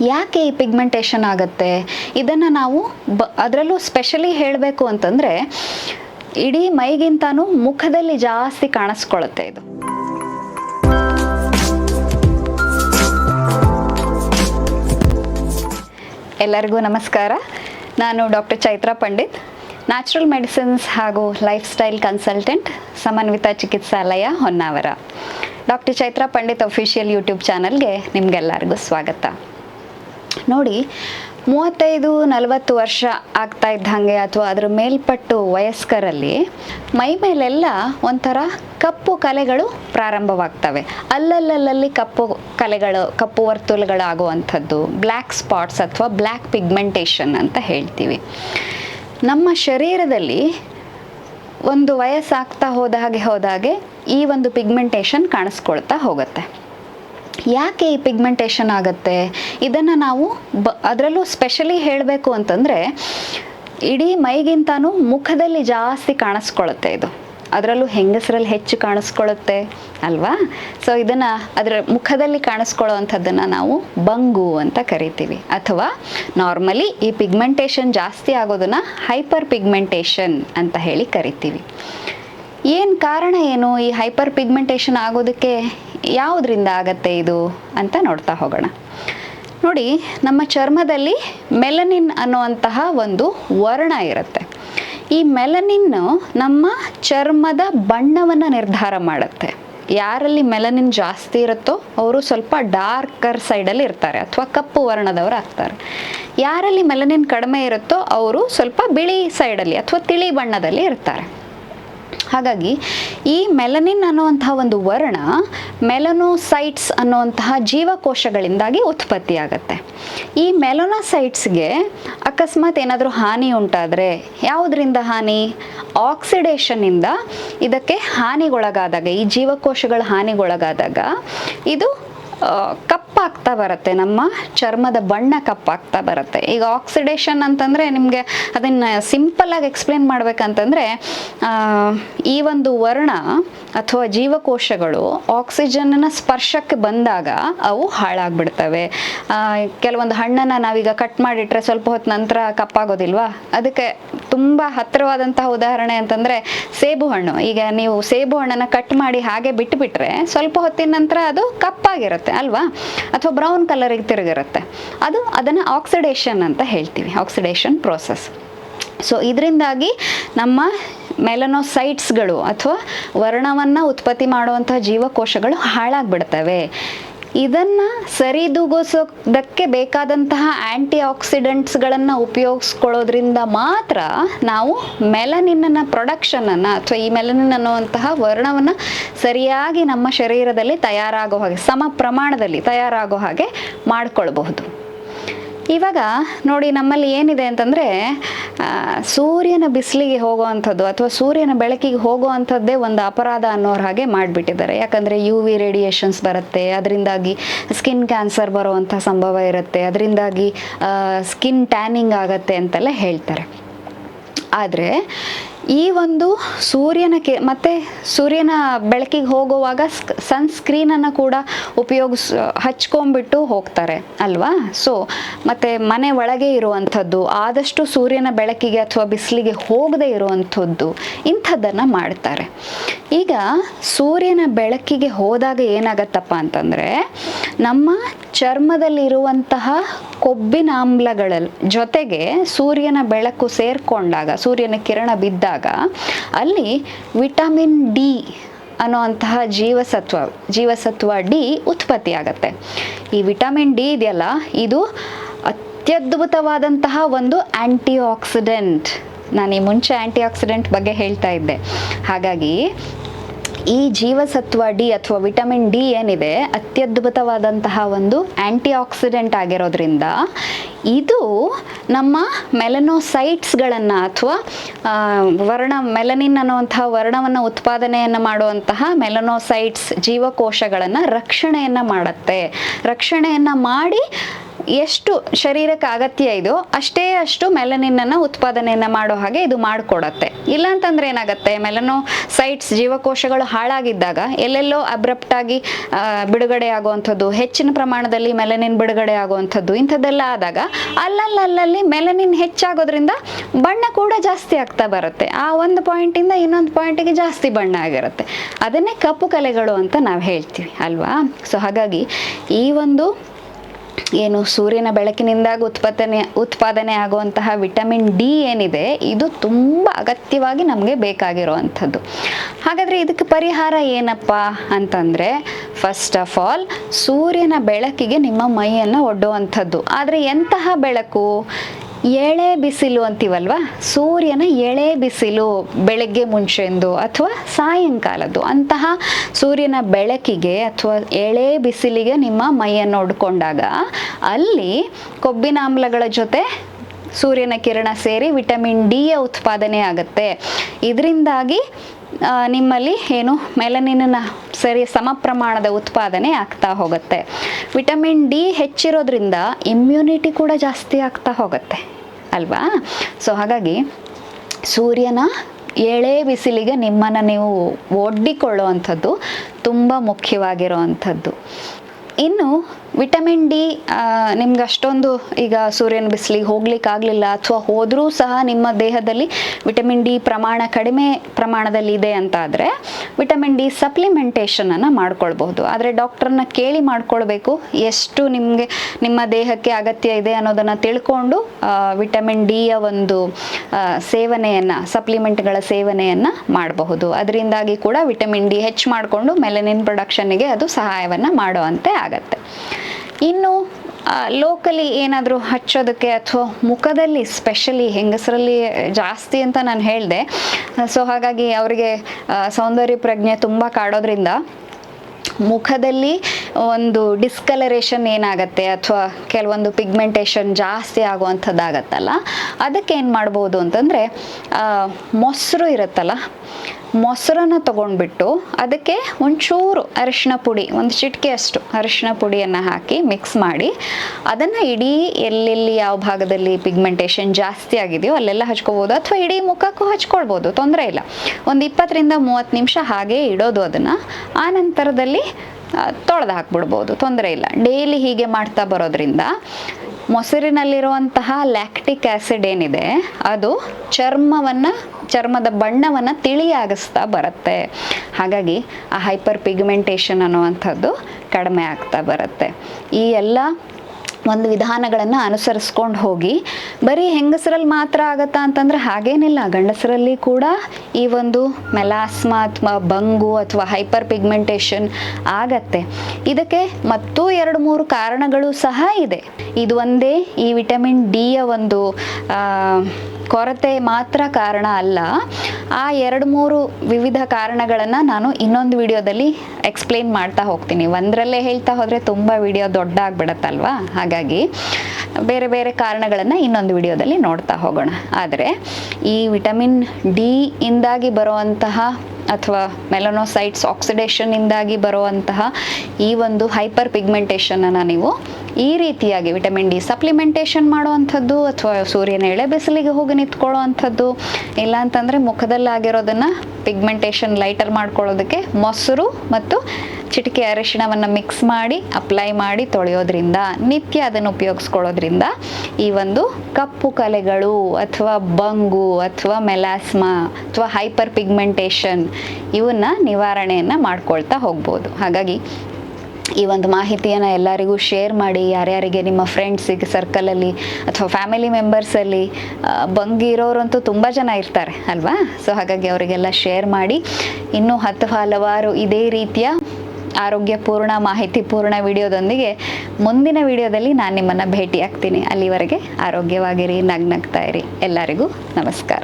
ಯಾಕೆ ಈ ಪಿಗ್ಮೆಂಟೇಷನ್ ಆಗುತ್ತೆ? ಇದನ್ನು ನಾವು ಬ, ಅದರಲ್ಲೂ ಸ್ಪೆಷಲಿ ಹೇಳಬೇಕು ಅಂತಂದರೆ, ಇಡೀ ಮೈಗಿಂತಾನು ಮುಖದಲ್ಲಿ ಜಾಸ್ತಿ ಕಾಣಿಸ್ಕೊಳ್ಳುತ್ತೆ ಇದು. ಎಲ್ಲರಿಗೂ ನಮಸ್ಕಾರ. ನಾನು doctor Chaitra Pandit natural medicines ಹಾಗೂ lifestyle consultant Samanvita ಚಿಕಿತ್ಸಾಲಯ Honnavar. Doctor Chaitra Pandit official YouTube ಚಾನಲ್ಗೆ ನಿಮಗೆಲ್ಲರಿಗೂ ಸ್ವಾಗತ. ನೋಡಿ, ಮೂವತ್ತೈದು, ನಲವತ್ತು ವರ್ಷ ಆಗ್ತಾ ಇದ್ದಂಗೆ ಅಥವಾ ಅದರ ಮೇಲ್ಪಟ್ಟು ವಯಸ್ಕರಲ್ಲಿ ಮೈ ಮೇಲೆಲ್ಲ ಒಂಥರ ಕಪ್ಪು ಕಲೆಗಳು ಪ್ರಾರಂಭವಾಗ್ತವೆ. ಅಲ್ಲಲ್ಲಲ್ಲಿ ಕಪ್ಪು ಕಲೆಗಳು, ಕಪ್ಪು ವರ್ತುಲ್ಗಳಾಗುವಂಥದ್ದು ಬ್ಲ್ಯಾಕ್ ಸ್ಪಾಟ್ಸ್ ಅಥವಾ ಬ್ಲ್ಯಾಕ್ ಪಿಗ್ಮೆಂಟೇಷನ್ ಅಂತ ಹೇಳ್ತೀವಿ. ನಮ್ಮ ಶರೀರದಲ್ಲಿ ಒಂದು ವಯಸ್ಸಾಗ್ತಾ ಹೋದ ಹಾಗೆ ಹೋದಾಗೆ ಈ ಒಂದು ಪಿಗ್ಮೆಂಟೇಷನ್ ಕಾಣಿಸ್ಕೊಳ್ತಾ ಹೋಗುತ್ತೆ. ಯಾಕೆ ಈ ಪಿಗ್ಮೆಂಟೇಷನ್ ಆಗುತ್ತೆ? ಇದನ್ನು ನಾವು ಬ, ಅದರಲ್ಲೂ ಸ್ಪೆಷಲಿ ಹೇಳಬೇಕು ಅಂತಂದರೆ, ಇಡೀ ಮೈಗಿಂತಾನು ಮುಖದಲ್ಲಿ ಜಾಸ್ತಿ ಕಾಣಿಸ್ಕೊಳ್ಳುತ್ತೆ ಇದು. ಅದರಲ್ಲೂ ಹೆಂಗಸರಲ್ಲಿ ಹೆಚ್ಚು ಕಾಣಿಸ್ಕೊಳ್ಳುತ್ತೆ ಅಲ್ವಾ? ಸೊ ಇದನ್ನು ಅದರ ಮುಖದಲ್ಲಿ ಕಾಣಿಸ್ಕೊಳ್ಳೋ ಅಂಥದ್ದನ್ನು ನಾವು ಬಂಗು ಅಂತ ಕರಿತೀವಿ. ಅಥವಾ ನಾರ್ಮಲಿ ಈ ಪಿಗ್ಮೆಂಟೇಷನ್ ಜಾಸ್ತಿ ಆಗೋದನ್ನು ಹೈಪರ್ ಪಿಗ್ಮೆಂಟೇಷನ್ ಅಂತ ಹೇಳಿ ಕರಿತೀವಿ. ಏನು ಕಾರಣ ಏನು ಈ ಹೈಪರ್ ಪಿಗ್ಮೆಂಟೇಷನ್ ಆಗೋದಕ್ಕೆ? ಯಾವುದರಿಂದ ಆಗತ್ತೆ ಇದು ಅಂತ ನೋಡ್ತಾ ಹೋಗೋಣ. ನೋಡಿ, ನಮ್ಮ ಚರ್ಮದಲ್ಲಿ ಮೆಲನಿನ್ ಅನ್ನುವಂತಹ ಒಂದು ವರ್ಣ ಇರುತ್ತೆ. ಈ ಮೆಲನಿನ್ ನಮ್ಮ ಚರ್ಮದ ಬಣ್ಣವನ್ನು ನಿರ್ಧಾರ ಮಾಡುತ್ತೆ. ಯಾರಲ್ಲಿ ಮೆಲನಿನ್ ಜಾಸ್ತಿ ಇರುತ್ತೋ ಅವರು ಸ್ವಲ್ಪ ಡಾರ್ಕರ್ ಸೈಡಲ್ಲಿ ಇರ್ತಾರೆ, ಅಥವಾ ಕಪ್ಪು ವರ್ಣದವರು ಆಗ್ತಾರೆ. ಯಾರಲ್ಲಿ ಮೆಲನಿನ್ ಕಡಿಮೆ ಇರುತ್ತೋ ಅವರು ಸ್ವಲ್ಪ ಬಿಳಿ ಸೈಡಲ್ಲಿ ಅಥವಾ ತಿಳಿ ಬಣ್ಣದಲ್ಲಿ ಇರ್ತಾರೆ. ಹಾಗಾಗಿ ಈ ಮೆಲನಿನ್ ಅನ್ನುವಂತಹ ಒಂದು ವರ್ಣ ಮೆಲನೋಸೈಟ್ಸ್ ಅನ್ನುವಂತಹ ಜೀವಕೋಶಗಳಿಂದಾಗಿ ಉತ್ಪತ್ತಿಯಾಗತ್ತೆ. ಈ ಮೆಲನೋಸೈಟ್ಸ್ಗೆ ಅಕಸ್ಮಾತ್ ಏನಾದರೂ ಹಾನಿ ಉಂಟಾದರೆ ಯಾವುದರಿಂದ ಹಾನಿ? ಆಕ್ಸಿಡೇಷನ್ನಿಂದ ಇದಕ್ಕೆ ಹಾನಿಗೊಳಗಾದಾಗ, ಈ ಜೀವಕೋಶಗಳ ಹಾನಿಗೊಳಗಾದಾಗ ಇದು ಕಪ್ಪಾಗ್ತಾ ಬರುತ್ತೆ, ನಮ್ಮ ಚರ್ಮದ ಬಣ್ಣ ಕಪ್ಪಾಗ್ತಾ ಬರುತ್ತೆ. ಈಗ ಆಕ್ಸಿಡೇಷನ್ ಅಂತಂದರೆ ನಿಮಗೆ ಅದನ್ನು ಸಿಂಪಲ್ಲಾಗಿ ಎಕ್ಸ್ಪ್ಲೇನ್ ಮಾಡಬೇಕಂತಂದರೆ ಈ ಒಂದು ವರ್ಣ ಅಥವಾ ಜೀವಕೋಶಗಳು ಆಕ್ಸಿಜನ್ನ ಸ್ಪರ್ಶಕ್ಕೆ ಬಂದಾಗ ಅವು ಹಾಳಾಗ್ಬಿಡ್ತವೆ. ಕೆಲವೊಂದು ಹಣ್ಣನ್ನು ನಾವೀಗ ಕಟ್ ಮಾಡಿಟ್ರೆ ಸ್ವಲ್ಪ ಹೊತ್ತು ನಂತರ ಕಪ್ಪಾಗೋದಿಲ್ವಾ? ಅದಕ್ಕೆ ತುಂಬ ಹತ್ತಿರವಾದಂತಹ ಉದಾಹರಣೆ ಅಂತಂದರೆ ಸೇಬು ಹಣ್ಣು. ಈಗ ನೀವು ಸೇಬು ಹಣ್ಣನ್ನು ಕಟ್ ಮಾಡಿ ಹಾಗೆ ಬಿಟ್ಟುಬಿಟ್ರೆ ಸ್ವಲ್ಪ ಹೊತ್ತಿನ ನಂತರ ಅದು ಕಪ್ಪಾಗಿರುತ್ತೆ. ಅಲ್ವಾ? ಅಥವಾ ಬ್ರೌನ್ ಕಲರಿಗೆ ತಿರುಗಿರುತ್ತೆ. ಅದು ಅದನ್ನು ಆಕ್ಸಿಡೇಷನ್ ಅಂತ ಹೇಳ್ತೀವಿ ಆಕ್ಸಿಡೇಷನ್ ಪ್ರೋಸೆಸ್ ಸೊ ಇದರಿಂದಾಗಿ ನಮ್ಮ ಮೆಲನೋಸೈಟ್ಸ್ಗಳು ಅಥವಾ ವರ್ಣವನ್ನು ಉತ್ಪತ್ತಿ ಮಾಡುವಂತಹ ಜೀವಕೋಶಗಳು ಹಾಳಾಗ್ಬಿಡ್ತವೆ. ಇದನ್ನು ಸರಿದೂಗಿಸೋದಕ್ಕೆ ಬೇಕಾದಂತಹ ಆ್ಯಂಟಿ ಆಕ್ಸಿಡೆಂಟ್ಸ್ಗಳನ್ನು ಉಪಯೋಗಿಸ್ಕೊಳ್ಳೋದ್ರಿಂದ ಮಾತ್ರ ನಾವು ಮೆಲನಿನ್ನ ಪ್ರೊಡಕ್ಷನನ್ನು ಅಥವಾ ಈ ಮೆಲನಿನ್ ಅನ್ನುವಂತಹ ವರ್ಣವನ್ನು ಸರಿಯಾಗಿ ನಮ್ಮ ಶರೀರದಲ್ಲಿ ತಯಾರಾಗೋ ಹಾಗೆ, ಸಮ ಪ್ರಮಾಣದಲ್ಲಿ ತಯಾರಾಗೋ ಹಾಗೆ ಮಾಡ್ಕೊಳ್ಬಹುದು. ಇವಾಗ ನೋಡಿ ನಮ್ಮಲ್ಲಿ ಏನಿದೆ ಅಂತಂದರೆ ಸೂರ್ಯನ ಬಿಸಿಲಿಗೆ ಹೋಗುವಂಥದ್ದು ಅಥವಾ ಸೂರ್ಯನ ಬೆಳಕಿಗೆ ಹೋಗುವಂಥದ್ದೇ ಒಂದು ಅಪರಾಧ ಅನ್ನೋರ ಹಾಗೆ ಮಾಡಿಬಿಟ್ಟಿದ್ದಾರೆ. ಯಾಕಂದರೆ ಯು ವಿ ರೇಡಿಯೇಷನ್ಸ್ ಬರುತ್ತೆ, ಅದರಿಂದಾಗಿ ಸ್ಕಿನ್ ಕ್ಯಾನ್ಸರ್ ಬರುವಂಥ ಸಂಭವ ಇರುತ್ತೆ, ಅದರಿಂದಾಗಿ ಸ್ಕಿನ್ ಟ್ಯಾನಿಂಗ್ ಆಗತ್ತೆ ಅಂತೆಲ್ಲ ಹೇಳ್ತಾರೆ. ಆದರೆ ಈ ಒಂದು ಸೂರ್ಯನ ಕೆ, ಮತ್ತು ಸೂರ್ಯನ ಬೆಳಕಿಗೆ ಹೋಗುವಾಗ ಸನ್ಸ್ಕ್ರೀನನ್ನು ಕೂಡ ಉಪಯೋಗಿಸ್, ಹಚ್ಕೊಂಡ್ಬಿಟ್ಟು ಹೋಗ್ತಾರೆ, ಅಲ್ವಾ? ಸೊ ಮತ್ತು ಮನೆ ಒಳಗೆ ಇರುವಂಥದ್ದು, ಆದಷ್ಟು ಸೂರ್ಯನ ಬೆಳಕಿಗೆ ಅಥವಾ ಬಿಸಿಲಿಗೆ ಹೋಗದೇ ಇರುವಂಥದ್ದು, ಇಂಥದ್ದನ್ನು ಮಾಡ್ತಾರೆ. ಈಗ ಸೂರ್ಯನ ಬೆಳಕಿಗೆ ಹೋದಾಗ ಏನಾಗತ್ತಪ್ಪ ಅಂತಂದರೆ, ನಮ್ಮ ಚರ್ಮದಲ್ಲಿರುವಂತಹ ಕೊಬ್ಬಿನ ಆಮ್ಲಗಳ ಜೊತೆಗೆ ಸೂರ್ಯನ ಬೆಳಕು ಸೇರಿಕೊಂಡಾಗ, ಸೂರ್ಯನ ಕಿರಣ ಬಿದ್ದಾಗ ಅಲ್ಲಿ ವಿಟಮಿನ್ ಡಿ ಅನ್ನುವಂತಹ ಜೀವಸತ್ವ ಜೀವಸತ್ವ ಡಿ ಉತ್ಪತ್ತಿ ಆಗತ್ತೆ ಈ ವಿಟಮಿನ್ ಡಿ ಇದೆಯಲ್ಲ, ಇದು ಅತ್ಯದ್ಭುತವಾದಂತಹ ಒಂದು ಆಂಟಿ ಆಕ್ಸಿಡೆಂಟ್ ನಾನು ಈ ಮುಂಚೆ ಆಂಟಿ ಆಕ್ಸಿಡೆಂಟ್ ಬಗ್ಗೆ ಹೇಳ್ತಾ ಇದ್ದೆ. ಹಾಗಾಗಿ ಈ ಜೀವಸತ್ವ ಡಿ ಅಥವಾ ವಿಟಮಿನ್ ಡಿ ಏನಿದೆ ಅತ್ಯದ್ಭುತವಾದಂತಹ ಒಂದು ಆಂಟಿ ಆಕ್ಸಿಡೆಂಟ್ ಆಗಿರೋದ್ರಿಂದ ಇದು ನಮ್ಮ ಮೆಲನೋಸೈಟ್ಸ್ಗಳನ್ನು ಅಥವಾ ವರ್ಣ, ಮೆಲನಿನ್ ಅನ್ನುವಂತಹ ವರ್ಣವನ್ನು ಉತ್ಪಾದನೆಯನ್ನು ಮಾಡುವಂತಹ ಮೆಲನೋಸೈಟ್ಸ್ ಜೀವಕೋಶಗಳನ್ನು ರಕ್ಷಣೆಯನ್ನು ಮಾಡುತ್ತೆ. ರಕ್ಷಣೆಯನ್ನು ಮಾಡಿ ಎಷ್ಟು ಶರೀರಕ್ಕೆ ಅಗತ್ಯ ಇದೆಯೋ ಅಷ್ಟೇ ಅಷ್ಟು ಮೆಲನಿನನ್ನು ಉತ್ಪಾದನೆಯನ್ನು ಮಾಡೋ ಹಾಗೆ ಇದು ಮಾಡಿಕೊಡತ್ತೆ. ಇಲ್ಲ ಅಂತಂದ್ರೆ ಏನಾಗುತ್ತೆ ಮೆಲನೋ ಸೈಟ್ಸ್ ಜೀವಕೋಶಗಳು ಹಾಳಾಗಿದ್ದಾಗ ಎಲ್ಲೆಲ್ಲೋ ಅಬ್ರಪ್ಟ್ ಆಗಿ ಆ, ಬಿಡುಗಡೆ ಆಗುವಂಥದ್ದು ಹೆಚ್ಚಿನ ಪ್ರಮಾಣದಲ್ಲಿ ಮೆಲನಿನ್ ಬಿಡುಗಡೆ ಆಗುವಂಥದ್ದು ಇಂಥದ್ದೆಲ್ಲ ಆದಾಗ ಅಲ್ಲಲ್ಲಲ್ಲಿ ಮೆಲನಿನ್ ಹೆಚ್ಚಾಗೋದ್ರಿಂದ ಬಣ್ಣ ಕೂಡ ಜಾಸ್ತಿ ಆಗ್ತಾ ಬರುತ್ತೆ. ಆ ಒಂದು ಪಾಯಿಂಟಿಂದ ಇನ್ನೊಂದು ಪಾಯಿಂಟಿಗೆ ಜಾಸ್ತಿ ಬಣ್ಣ ಆಗಿರುತ್ತೆ. ಅದನ್ನೇ ಕಪ್ಪು ಕಲೆಗಳು ಅಂತ ನಾವು ಹೇಳ್ತೀವಿ ಅಲ್ವಾ? ಸೊ ಹಾಗಾಗಿ ಈ ಒಂದು ಏನು ಸೂರ್ಯನ ಬೆಳಕಿನಿಂದಾಗಿ ಉತ್ಪಾದನೆ ಉತ್ಪಾದನೆ ಆಗುವಂತಹ ವಿಟಮಿನ್ ಡಿ ಏನಿದೆ, ಇದು ತುಂಬ ಅಗತ್ಯವಾಗಿ ನಮಗೆ ಬೇಕಾಗಿರುವಂಥದ್ದು. ಹಾಗಾದರೆ ಇದಕ್ಕೆ ಪರಿಹಾರ ಏನಪ್ಪ ಅಂತಂದರೆ ಫಸ್ಟ್ ಆಫ್ ಆಲ್ ಸೂರ್ಯನ ಬೆಳಕಿಗೆ ನಿಮ್ಮ ಮೈಯನ್ನು ಒಡ್ಡುವಂಥದ್ದು. ಆದರೆ ಎಂತಹ ಬೆಳಕು? ಎಳೆ ಬಿಸಿಲು ಅಂತೀವಲ್ವಾ? ಸೂರ್ಯನ ಎಳೆ ಬಿಸಿಲು ಬೆಳಗ್ಗೆ ಮುಂಚೆಂದು ಅಥವಾ ಸಾಯಂಕಾಲದ್ದು. ಅಂತಹ ಸೂರ್ಯನ ಬೆಳಕಿಗೆ ಅಥವಾ ಎಳೆ ಬಿಸಿಲಿಗೆ ನಿಮ್ಮ ಮೈಯನ್ನು ಒಡ್ಕೊಂಡಾಗ ಅಲ್ಲಿ ಕೊಬ್ಬಿನ ಆಮ್ಲಗಳ ಜೊತೆ ಸೂರ್ಯನ ಕಿರಣ ಸೇರಿ ವಿಟಮಿನ್ ಡಿಯ ಉತ್ಪಾದನೆ ಆಗುತ್ತೆ. ಇದರಿಂದಾಗಿ ನಿಮ್ಮಲ್ಲಿ ಏನು ಮೆಲನಿನ ಸರಿ ಸಮ ಪ್ರಮಾಣದ ಉತ್ಪಾದನೆ ಆಗ್ತಾ ಹೋಗುತ್ತೆ. ವಿಟಮಿನ್ ಡಿ ಹೆಚ್ಚಿರೋದ್ರಿಂದ ಇಮ್ಯುನಿಟಿ ಕೂಡ ಜಾಸ್ತಿ ಆಗ್ತಾ ಹೋಗುತ್ತೆ. ಅಲ್ವಾ? ಸೊ ಹಾಗಾಗಿ ಸೂರ್ಯನ ಎಳೆ ಬಿಸಿಲಿಗೆ ನಿಮ್ಮನ್ನು ನೀವು ಒಡ್ಡಿಕೊಳ್ಳುವಂಥದ್ದು ತುಂಬ ಮುಖ್ಯವಾಗಿರುವಂಥದ್ದು. ಇನ್ನು ವಿಟಮಿನ್ ಡಿ ನಿಮ್ಗೆ ಅಷ್ಟೊಂದು ಈಗ ಸೂರ್ಯನ ಬಿಸಿಲಿಗೆ ಹೋಗ್ಲಿಕ್ಕೆ ಆಗಲಿಲ್ಲ ಅಥವಾ ಹೋದರೂ ಸಹ ನಿಮ್ಮ ದೇಹದಲ್ಲಿ ವಿಟಮಿನ್ ಡಿ ಪ್ರಮಾಣ ಕಡಿಮೆ ಪ್ರಮಾಣದಲ್ಲಿ ಇದೆ ಅಂತ ಆದರೆ ವಿಟಮಿನ್ ಡಿ ಸಪ್ಲಿಮೆಂಟೇಷನನ್ನು ಮಾಡ್ಕೊಳ್ಬಹುದು. ಆದರೆ ಡಾಕ್ಟ್ರನ್ನ ಕೇಳಿ ಮಾಡ್ಕೊಳ್ಬೇಕು ಎಷ್ಟು ನಿಮಗೆ, ನಿಮ್ಮ ದೇಹಕ್ಕೆ ಅಗತ್ಯ ಇದೆ ಅನ್ನೋದನ್ನು ತಿಳ್ಕೊಂಡು ವಿಟಮಿನ್ ಡಿಯ ಒಂದು ಸೇವನೆಯನ್ನು, ಸಪ್ಲಿಮೆಂಟ್ಗಳ ಸೇವನೆಯನ್ನು ಮಾಡಬಹುದು. ಅದರಿಂದಾಗಿ ಕೂಡ ವಿಟಮಿನ್ ಡಿ ಹೆಚ್ಚು ಮಾಡಿಕೊಂಡು ಮೆಲನಿನ್ ಪ್ರೊಡಕ್ಷನ್ಗೆ ಅದು ಸಹಾಯವನ್ನು ಮಾಡುವಂತೆ ಆಗತ್ತೆ. ಇನ್ನು ಲೋಕಲಿ ಏನಾದರೂ ಹಚ್ಚೋದಕ್ಕೆ ಅಥವಾ ಮುಖದಲ್ಲಿ ಸ್ಪೆಷಲಿ ಹೆಂಗಸರಲ್ಲಿ ಜಾಸ್ತಿ ಅಂತ ನಾನು ಹೇಳಿದೆ. ಸೊ ಹಾಗಾಗಿ ಅವರಿಗೆ ಸೌಂದರ್ಯ ಪ್ರಜ್ಞೆ ತುಂಬ ಕಾಡೋದ್ರಿಂದ ಮುಖದಲ್ಲಿ ಒಂದು ಡಿಸ್ಕಲರೇಷನ್ ಏನಾಗತ್ತೆ ಅಥವಾ ಕೆಲವೊಂದು ಪಿಗ್ಮೆಂಟೇಷನ್ ಜಾಸ್ತಿ ಆಗುವಂಥದ್ದಾಗತ್ತಲ್ಲ, ಅದಕ್ಕೆ ಏನು ಮಾಡ್ಬೋದು ಅಂತಂದರೆ ಮೊಸರು ಇರುತ್ತಲ್ಲ ಮೊಸರನ್ನು ತಗೊಂಡ್ಬಿಟ್ಟು ಅದಕ್ಕೆ ಒಂಚೂರು ಅರಿಶಿನ ಪುಡಿ, ಒಂದು ಚಿಟಿಕೆ ಅಷ್ಟು ಅರಿಶಿಣ ಪುಡಿಯನ್ನು ಹಾಕಿ ಮಿಕ್ಸ್ ಮಾಡಿ, ಅದನ್ನು ಇಡೀ ಎಲ್ಲೆಲ್ಲಿ ಯಾವ ಭಾಗದಲ್ಲಿ ಪಿಗ್ಮೆಂಟೇಷನ್ ಜಾಸ್ತಿ ಆಗಿದೆಯೋ ಅಲ್ಲೆಲ್ಲ ಹಚ್ಕೋಬೋದು ಅಥವಾ ಇಡೀ ಮುಖಕ್ಕೂ ಹಚ್ಕೊಳ್ಬೋದು, ತೊಂದರೆ ಇಲ್ಲ. ಒಂದು ಇಪ್ಪತ್ತರಿಂದ ಮೂವತ್ತು ನಿಮಿಷ ಹಾಗೇ ಇಡೋದು ಅದನ್ನು, ಆ ನಂತರದಲ್ಲಿ ತೊಳೆದು ಹಾಕ್ಬಿಡ್ಬೋದು, ತೊಂದರೆ ಇಲ್ಲ. ಡೈಲಿ ಹೀಗೆ ಮಾಡ್ತಾ ಬರೋದ್ರಿಂದ ಮೊಸರಿನಲ್ಲಿರುವಂತಹ ಲ್ಯಾಕ್ಟಿಕ್ ಆ್ಯಸಿಡ್ ಏನಿದೆ, ಅದು ಚರ್ಮವನ್ನು, ಚರ್ಮದ ಬಣ್ಣವನ್ನು ತಿಳಿಯಾಗಿಸ್ತಾ ಬರುತ್ತೆ. ಹಾಗಾಗಿ ಆ ಹೈಪರ್ ಪಿಗ್ಮೆಂಟೇಷನ್ ಅನ್ನುವಂಥದ್ದು ಕಡಿಮೆ ಆಗ್ತಾ ಬರುತ್ತೆ. ಈ ಎಲ್ಲ ಒಂದು ವಿಧಾನಗಳನ್ನು ಅನುಸರಿಸ್ಕೊಂಡು ಹೋಗಿ, ಬರೀ ಹೆಂಗಸರಲ್ಲಿ ಮಾತ್ರ ಆಗತ್ತಾ ಅಂತಂದ್ರೆ ಹಾಗೇನಿಲ್ಲ. ಗಂಡಸರಲ್ಲಿ ಕೂಡ ಈ ಒಂದು ಮೆಲಾಸ್ಮಾ ಅಥವಾ ಬಂಗು ಅಥವಾ ಹೈಪರ್ ಪಿಗ್ಮೆಂಟೇಷನ್ ಆಗತ್ತೆ. ಇದಕ್ಕೆ ಮತ್ತೂ ಎರಡು ಮೂರು ಕಾರಣಗಳು ಸಹ ಇದೆ. ಇದು ಒಂದೇ ಈ ವಿಟಮಿನ್ ಡಿಯ ಒಂದು ಕೊರತೆ ಮಾತ್ರ ಕಾರಣ ಅಲ್ಲ. ಆ ಎರಡು ಮೂರು ವಿವಿಧ ಕಾರಣಗಳನ್ನು ನಾನು ಇನ್ನೊಂದು ವಿಡಿಯೋದಲ್ಲಿ ಎಕ್ಸ್ಪ್ಲೇನ್ ಮಾಡ್ತಾ ಹೋಗ್ತೀನಿ. ಒಂದರಲ್ಲೇ ಹೇಳ್ತಾ ಹೋದರೆ ತುಂಬ ವಿಡಿಯೋ ದೊಡ್ಡ ಆಗ್ಬಿಡತ್ತಲ್ವಾ? ಹಾಗಾಗಿ ಬೇರೆ ಬೇರೆ ಕಾರಣಗಳನ್ನು ಇನ್ನೊಂದು ವಿಡಿಯೋದಲ್ಲಿ ನೋಡ್ತಾ ಹೋಗೋಣ. ಆದರೆ ಈ ವಿಟಮಿನ್ ಡಿ ಇಂದಾಗಿ ಬರುವಂತಹ ಅಥವಾ ಮೆಲನೋಸೈಟ್ಸ್ ಆಕ್ಸಿಡೇಷನ್ನಿಂದಾಗಿ ಬರುವಂತಹ ಈ ಒಂದು ಹೈಪರ್ ಪಿಗ್ಮೆಂಟೇಷನನ್ನು ನೀವು ಈ ರೀತಿಯಾಗಿ ವಿಟಮಿನ್ ಡಿ ಸಪ್ಲಿಮೆಂಟೇಷನ್ ಮಾಡುವಂಥದ್ದು ಅಥವಾ ಸೂರ್ಯನ ಎಳೆ ಬಿಸಿಲಿಗೆ ಹೋಗಿ ನಿಂತ್ಕೊಳ್ಳುವಂಥದ್ದು, ಇಲ್ಲ ಅಂತಂದರೆ ಮುಖದಲ್ಲಾಗಿರೋದನ್ನು ಪಿಗ್ಮೆಂಟೇಷನ್ ಲೈಟರ್ ಮಾಡ್ಕೊಳ್ಳೋದಕ್ಕೆ ಮೊಸರು ಮತ್ತು ಚಿಟಿಕೆ ಅರಿಶಿಣವನ್ನು ಮಿಕ್ಸ್ ಮಾಡಿ ಅಪ್ಲೈ ಮಾಡಿ ತೊಳೆಯೋದ್ರಿಂದ, ನಿತ್ಯ ಅದನ್ನು ಉಪಯೋಗಿಸ್ಕೊಳ್ಳೋದ್ರಿಂದ ಈ ಒಂದು ಕಪ್ಪು ಕಲೆಗಳು ಅಥವಾ ಬಂಗು ಅಥವಾ ಮೆಲಾಸ್ಮಾ ಅಥವಾ ಹೈಪರ್ ಪಿಗ್ಮೆಂಟೇಷನ್ ಇವನ್ನ ನಿವಾರಣೆಯನ್ನು ಮಾಡ್ಕೊಳ್ತಾ ಹೋಗ್ಬೋದು. ಹಾಗಾಗಿ ಈ ಒಂದು ಮಾಹಿತಿಯನ್ನು ಎಲ್ಲರಿಗೂ ಶೇರ್ ಮಾಡಿ, ಯಾರ್ಯಾರಿಗೆ ನಿಮ್ಮ ಫ್ರೆಂಡ್ಸಿಗೆ ಸರ್ಕಲಲ್ಲಿ ಅಥವಾ ಫ್ಯಾಮಿಲಿ ಮೆಂಬರ್ಸಲ್ಲಿ ಬಂಗಿರೋರಂತೂ ತುಂಬ ಜನ ಇರ್ತಾರೆ ಅಲ್ವಾ? ಸೊ ಹಾಗಾಗಿ ಅವರಿಗೆಲ್ಲ ಶೇರ್ ಮಾಡಿ. ಇನ್ನೂ ಹತ್ತು ಹಲವಾರು ಇದೇ ರೀತಿಯ ಆರೋಗ್ಯಪೂರ್ಣ, ಮಾಹಿತಿಪೂರ್ಣ ವಿಡಿಯೋದೊಂದಿಗೆ ಮುಂದಿನ ವಿಡಿಯೋದಲ್ಲಿ ನಾನು ನಿಮ್ಮನ್ನು ಭೇಟಿಯಾಗ್ತೀನಿ. ಅಲ್ಲಿವರೆಗೆ ಆರೋಗ್ಯವಾಗಿರಿ, ನಗ್ನಗ್ತಾ ಇರಿ. ಎಲ್ಲರಿಗೂ ನಮಸ್ಕಾರ.